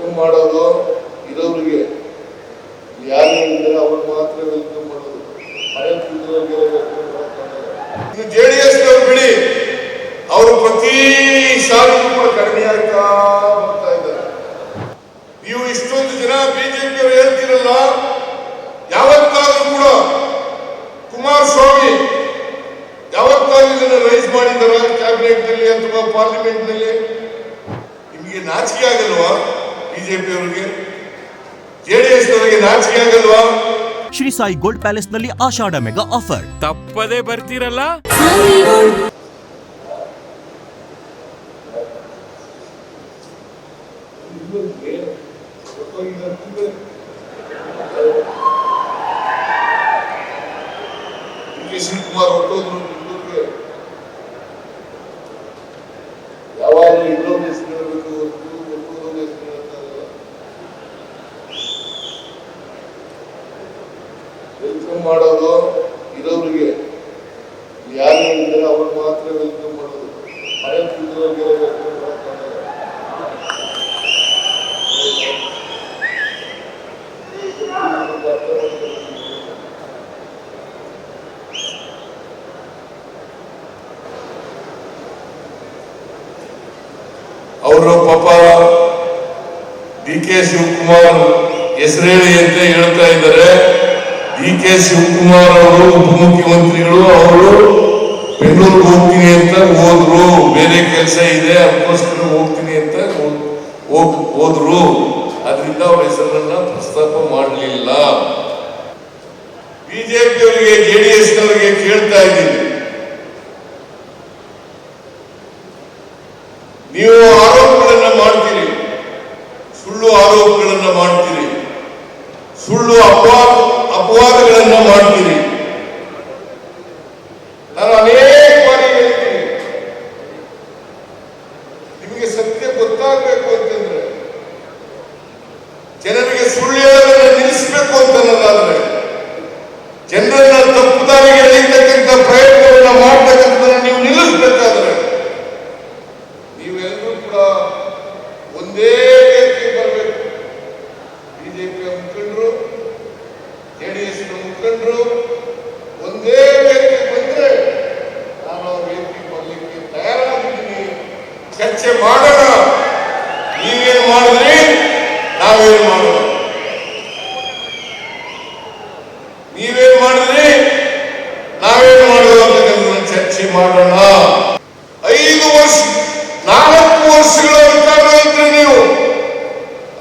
Welcome ಮಾಡೋದು ಇರೋರಿಗೆ, ಯಾರು ಇದ್ರೆ ಅವ್ರು ಮಾತ್ರ ವೆಲ್ಕಮ್ ಮಾಡೋದು. ಜೆ ಡಿ ಎಸ್ ಬಿಡಿ. ಅವರು ಪ್ರತಿ ಸಾರಿಗೂ ಕೂಡ ಕಡಿಮೆ ಆಗ್ತಾ ಬರ್ತಾ ಇದ್ದಾರೆ. ನೀವು ಇಷ್ಟೊಂದು ಜನ ಬಿಜೆಪಿ ಅವರು ಹೇಳ್ತಿರಲ್ಲ, ಯಾವತ್ತಾದ್ರೂ ಕೂಡ ಕುಮಾರಸ್ವಾಮಿ ಯಾವತ್ತಾದ್ರೂ ಇದನ್ನ ರೈಸ್ ಮಾಡಿದಾರ ಕ್ಯಾಬಿನೆಟ್ನಲ್ಲಿ ಅಥವಾ ಪಾರ್ಲಿಮೆಂಟ್ನಲ್ಲಿ? ನಿಮಗೆ ನಾಚಿಕೆ ಆಗಲ್ವಾ? ಬಿಜೆಪಿ ಅವರಿಗೆ ಜೆಡಿಎಸ್ ಅವರಿಗೆ ನಾಚಿಕೆ ಆಗಲ್ವಾ ಶ್ರೀ ಸಾಯಿ ಗೋಲ್ಡ್ ಪ್ಯಾಲೇಸ್ನಲ್ಲಿ ಆಷಾಢ ಮೆಗಾ ಆಫರ್ ತಪ್ಪದೇ ಬರ್ತೀರಲ್ಲ ಡಿ ಕೆ ಶಿವಕುಮಾರ್ ಹೊರಟೋದ್ರು ವೆಲ್ಕಮ್ ಮಾಡೋದು ಇರೋರಿಗೆ. ಯಾರು ಹೇಳಿದ್ರೆ ಅವ್ರು ಮಾತ್ರ ವೆಲ್ಕಮ್ ಮಾಡೋದು. ವೆಲ್ಕಮ್ ಮಾಡೋಕ್ಕಾಗಲ್ಲ ಅವರು ಪಾಪ ಡಿ ಕೆ ಶಿವಕುಮಾರ್ ಹೆಸರೇಳಿ ಅಂತ ಹೇಳ್ತಾ ಇದ್ದಾರೆ. ಡಿ ಕೆ ಶಿವಕುಮಾರ್ ಅವರು, ಉಪಮುಖ್ಯಮಂತ್ರಿಗಳು, ಅವರು ಬೆಂಗಳೂರಿಗೆ ಹೋಗ್ತೀನಿ ಅಂತ ಹೋದ್ರು. ಬೇರೆ ಕೆಲಸ ಇದೆ, ಅದಕ್ಕೋಸ್ಕರ ಹೋಗ್ತೀನಿ ಅಂತ ಹೋದ್ರು. ಅದರಿಂದ ಅವ್ರ ಹೆಸರನ್ನ ಪ್ರಸ್ತಾಪ ಮಾಡಲಿಲ್ಲ. ಬಿಜೆಪಿ ಅವರಿಗೆ ಜೆಡಿಎಸ್ ಅವರಿಗೆ ಕೇಳ್ತಾ ಇದ್ದೀನಿ. ನೀವು ಚರ್ಚೆ ಮಾಡೋಣ. ನೀವೇನು ಮಾಡಿದ್ರಿ, ನಾವೇನು ಮಾಡೋಣ. ನೀವೇನು ಮಾಡಿದ್ರಿ, ನಾವೇನು ಮಾಡೋದು ಚರ್ಚೆ ಮಾಡೋಣ. ಐದು ವರ್ಷ, ನಾಲ್ಕು ವರ್ಷಗಳ ಅಧಿಕಾರ ನೀವು.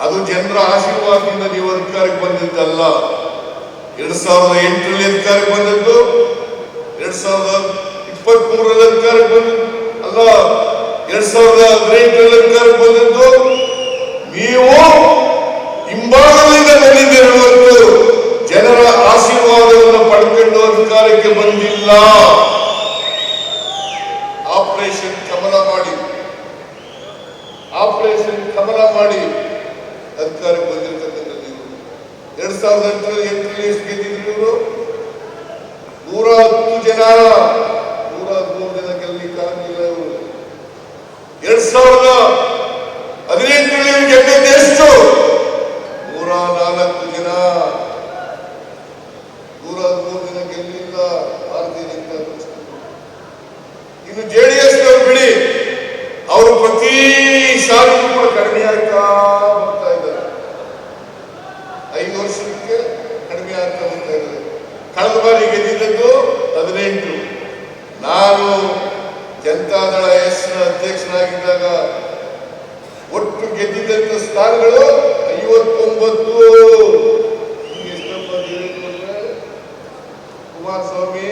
ಅದು ಜನರ ಆಶೀರ್ವಾದದಿಂದ ನೀವು ಅಧಿಕಾರಕ್ಕೆ ಬಂದಿದ್ದಲ್ಲ. ಎರಡ್ ಸಾವಿರದ ಎಂಟರಲ್ಲಿ ಅಧಿಕಾರಕ್ಕೆ ಬಂದದ್ದು, ಎರಡ್ ಸಾವಿರದ ಇಪ್ಪತ್ತ್ ಮೂರರಲ್ಲಿ ಅಧಿಕಾರಕ್ಕೆ ಬಂದದ್ದು. ಅಲ್ಲ ಎರಡ್ ಸಾವಿರದ ಹದಿನೆಂಟರಲ್ಲಿ ಅಧಿಕಾರಕ್ಕೆ ಬಂದಿದ್ದು ನೀವು ಹಿಂಭಾಗದಿಂದ ಬಂದಿದ್ದೀರಿ ಜನರ ಆಶೀರ್ವಾದವನ್ನು ಪಡ್ಕೊಂಡು ಅಧಿಕಾರಕ್ಕೆ ಬಂದಿಲ್ಲ. ಆಪರೇಷನ್ ಕಮಲ ಮಾಡಿ. ಆಪರೇಷನ್ ಕಮಲ ಮಾಡಿ ಅಧಿಕಾರಕ್ಕೆ ಬಂದಿರತಕ್ಕಂಥ ನೀವು ಎರಡ್ ಸಾವಿರದ ಎಂಟರಲ್ಲಿ ಎಂಟರಲ್ಲಿ ಎಷ್ಟು ಗೆದ್ದಿದ್ರು ನೂರ ಹತ್ತು ಜನ ಎರಡ್ ಸಾವಿರದ ಹದಿನೆಂಟರಲ್ಲಿ ಇವ್ರು ಗೆದ್ದದ್ದು ಎಷ್ಟು ನೂರ ನಾಲ್ಕು ಜನ ನೂರ ಹದಿಮೂರು ಜನ ಗೆಲ್ಲಿಲ್ಲ ಭಾರತೀಯ ಜನತಾ ಪಕ್ಷ ಇನ್ನು ಜೆಡಿಎಸ್ ಬಿಡಿ ಅವರು ಪ್ರತಿ ಸಾರಿಗೂ ಕೂಡ ಕಡಿಮೆ ಆಗ್ತಾ ಬರ್ತಾ ಇದ್ದಾರೆ ಐದು ವರ್ಷಕ್ಕೆ ಕಡಿಮೆ ಆಗ್ತಾ ಬರ್ತಾ ಇದ್ದಾರೆ ಕಳೆದ ಬಾರಿ ಗೆದ್ದಿದ್ದದ್ದು ಹದಿನೆಂಟು ನಾನು ಜನತಾದಳ ಎಸ್ ಅಧ್ಯಕ್ಷನಾಗಿದ್ದಾಗ ಒಟ್ಟು ಗೆದ್ದಿದ್ದಂತ ಸ್ಥಾನಗಳು ಐವತ್ತೊಂಬತ್ತು? ಕುಮಾರಸ್ವಾಮಿ,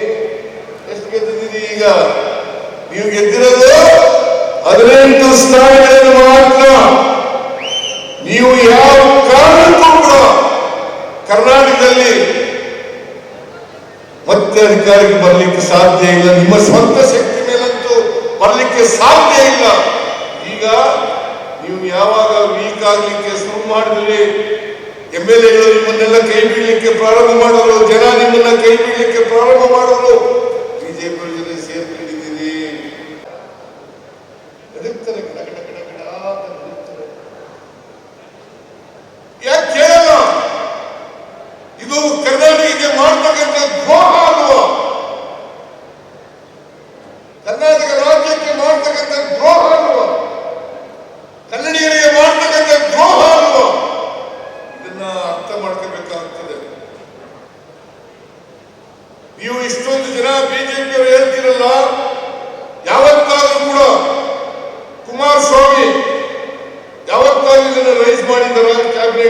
ಎಷ್ಟು ಗೆದ್ದಿದ್ದೀರಿ ಈಗ? ನೀವು ಗೆದ್ದಿರೋದು ಹದಿನೆಂಟು ಸ್ಥಾನಗಳನ್ನು ಮಾತ್ರ. ನೀವು ಯಾವ ಕಾರಣಕ್ಕೂ ಕೂಡ ಕರ್ನಾಟಕದಲ್ಲಿ ಮತ್ತೆ ಅಧಿಕಾರಕ್ಕೆ ಬರಲಿಕ್ಕೆ ಸಾಧ್ಯ ಇಲ್ಲ. ನಿಮ್ಮ ಸ್ವಂತ ಶಕ್ತಿ ಮೇಲಂತೂ ಬರಲಿಕ್ಕೆ ಸಾಧ್ಯ ಇಲ್ಲ. ಈಗ ನೀವು ಯಾವಾಗ ವೀಕ್ ಆಗ್ಲಿಕ್ಕೆ ಶುರು ಮಾಡಿದ್ರಿ? ಎಂ ಎಲ್ ಎಗಳು ನಿಮ್ಮನ್ನೆಲ್ಲ ಕೈ ಬೀಳಲಿಕ್ಕೆ ಪ್ರಾರಂಭ ಮಾಡಿದ್ರು, ಜನ ನಿಮ್ಮನ್ನ ಕೈ ಬೀಳಲಿಕ್ಕೆ ಪ್ರಾರಂಭ ಮಾಡಿದ್ರು. ಬಿಜೆಪಿ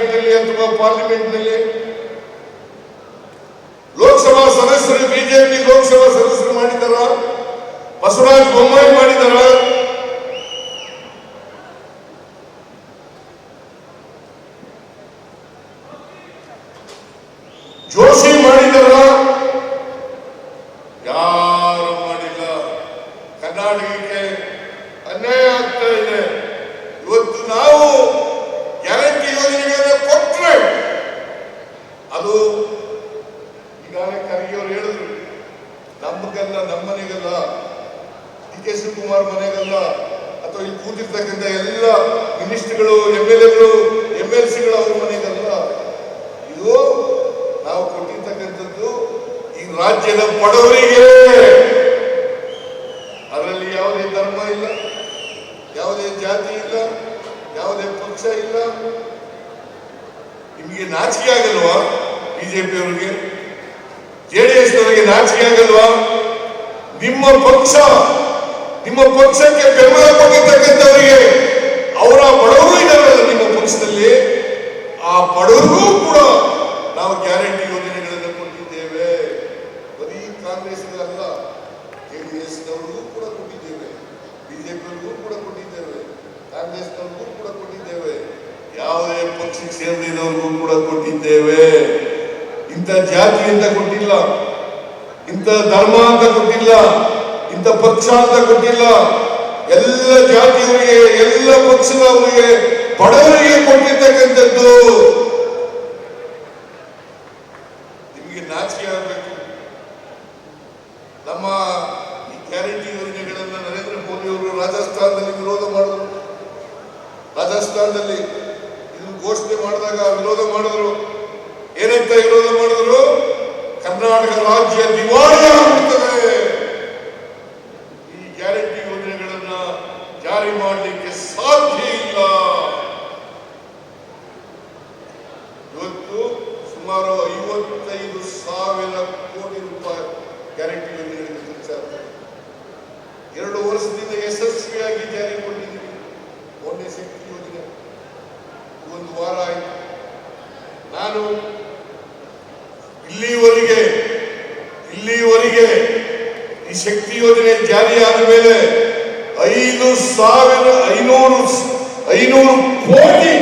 ನಲ್ಲಿ ಅಥವಾ ಪಾರ್ಲಿಮೆಂಟ್ನಲ್ಲಿ ಲೋಕಸಭಾ ಸದಸ್ಯರು ಬಿಜೆಪಿ ಲೋಕಸಭಾ ಸದಸ್ಯರು ಮಾಡಿದಾರ ಬಸವರಾಜ ಬೊಮ್ಮಾಯಿ ಮಾಡಿದಾರ ಜೋಶಿ ಮಾಡಿದಾರ ಯಾರು ಮಾಡಿಲ್ಲ ಕರ್ನಾಟಕಕ್ಕೆ ಅನ್ಯಾಯ ಆಗ್ತಾ ಇದೆ ಇವತ್ತು ನಾವು ಗ್ಯಾರಂಟಿ ಯೋಜನೆಗಳನ್ನ ಕೊಟ್ರೆ ಅದು ಈಗಾಗಲೇ ಖರ್ಗೆ ಅವರು ಹೇಳಿದ್ರು ನಮಗಲ್ಲ ನಮ್ಮ ಮನೆಗಲ್ಲ ಡಿ ಮನೆಗೆಲ್ಲ, ಅಥವಾ ಇಲ್ಲಿ ಕೂತಿರ್ತಕ್ಕಂಥ ಎಲ್ಲ ಮಿನಿಸ್ಟ್ರುಗಳು ಎಂ ಎಲ್ ಎಗಳು ಎಂ ಎಲ್ ಸಿಗಳು ಅವ್ರ ಮನೆಗಲ್ಲ ಇದು ನಾವು ಕೊಟ್ಟಿರ್ತಕ್ಕಂಥದ್ದು ಈ ರಾಜ್ಯದ ಬಡವರಿಗೆ. ಅದರಲ್ಲಿ ಯಾವುದೇ ಧರ್ಮ ಇಲ್ಲ, ಯಾವುದೇ ಜಾತಿ ಇಲ್ಲ, ಯಾವುದೇ ಪಕ್ಷ ಇಲ್ಲ. ನಿಮಗೆ ನಾಚಿಕೆ ಆಗಲ್ವಾ ಬಿಜೆಪಿ ಅವರಿಗೆ? ಜೆಡಿಎಸ್ ಅವರಿಗೆ ನಾಚಿಕೆ ಆಗಲ್ವಾ? ನಿಮ್ಮ ಪಕ್ಷ ನಿಮ್ಮ ಪಕ್ಷಕ್ಕೆ ಬೆಂಬಲ ಕೊಟ್ಟಿರ್ತಕ್ಕಂಥವರಿಗೆ ಅವರ ಬಡವರು ಇದ್ದಾರಲ್ಲ ನಿಮ್ಮ ಪಕ್ಷದಲ್ಲಿ. ಆ ಬಡವರಿಗೂ ಕೂಡ ನಾವು ಗ್ಯಾರಂಟಿ ಯೋಜನೆಗಳನ್ನು ಕೊಟ್ಟಿದ್ದೇವೆ. ಬರೀ ಕಾಂಗ್ರೆಸ್ ಅಲ್ಲ ಎಸ್ ನವರಿಗೂ ಕೂಡ ಕೊಟ್ಟಿದ್ದೇವೆ. ಬಿಜೆಪಿಯವರಿಗೂ ಕೂಡ ಕೊಟ್ಟಿದ್ದೇವೆ. ಕಾಂಗ್ರೆಸ್ನವ್ರಿಗೂ ಕೂಡ ಕೊಟ್ಟಿದ್ದೇವೆ. ಯಾವುದೇ ಪಕ್ಷಕ್ಕೆ ಸೇರಿದವರಿಗೂ ಕೂಡ ಕೊಟ್ಟಿದ್ದೇವೆ. ಇಂಥ ಜಾತಿ ಅಂತ ಕೊಟ್ಟಿಲ್ಲ, ಇಂಥ ಧರ್ಮ ಅಂತ ಕೊಟ್ಟಿಲ್ಲ. ಇಂಥ ಪಕ್ಷ ಅಂತ ಕೊಟ್ಟಿಲ್ಲ ಎಲ್ಲ ಜಾತಿಯವರಿಗೆ, ಎಲ್ಲ ಪಕ್ಷದವರಿಗೆ ಬಡವರಿಗೆ ಕೊಟ್ಟಿರ್ತಕ್ಕಂಥದ್ದು. ನಿಮಗೆ ನಾಚಿಕೆ ಆಗಬೇಕು. ನಮ್ಮ ಈ ಗ್ಯಾರಂಟಿ ಯೋಜನೆಗಳನ್ನ ನರೇಂದ್ರ ಮೋದಿ ಅವರು ರಾಜಸ್ಥಾನದಲ್ಲಿ ವಿರೋಧ ಮಾಡಿದ್ರು. ರಾಜಸ್ಥಾನದಲ್ಲಿ ಇದು ಘೋಷಣೆ ಮಾಡಿದಾಗ ವಿರೋಧ ಮಾಡಿದ್ರು. ಏನಂತ ವಿರೋಧ ಮಾಡಿದ್ರು? ಕರ್ನಾಟಕ ರಾಜ್ಯ ದಿವಾಳಿ ಈ ಗ್ಯಾರಂಟಿ ಯೋಜನೆಗಳನ್ನ ಜಾರಿ ಮಾಡಲಿಕ್ಕೆ ಸಾಧ್ಯ ಇಲ್ಲ ಇವತ್ತು ಸುಮಾರು ಐವತ್ತೈದು ಸಾವಿರ ಕೋಟಿ ರೂಪಾಯಿ ಗ್ಯಾರಂಟಿ ಯೋಜನೆಗಳಿಗೆ ಖರ್ಚಾಗ್ತದೆ ಎರಡು ವರ್ಷದಿಂದ ಯಶಸ್ವಿಯಾಗಿ ಜಾರಿಗೊಂಡಿದ್ದೀವಿ ಒಂದೇ ಶಕ್ತಿ ಯೋಜನೆ. ಒಂದು ವಾರ ಆಯಿತು. ನಾನು ಇಲ್ಲಿವರೆಗೆ ಇಲ್ಲಿವರೆಗೆ ಈ ಶಕ್ತಿ ಯೋಜನೆ ಜಾರಿಯಾದ ಮೇಲೆ ಐದು ಸಾವಿರ ಐನೂರು ಐನೂರು ಕೋಟಿ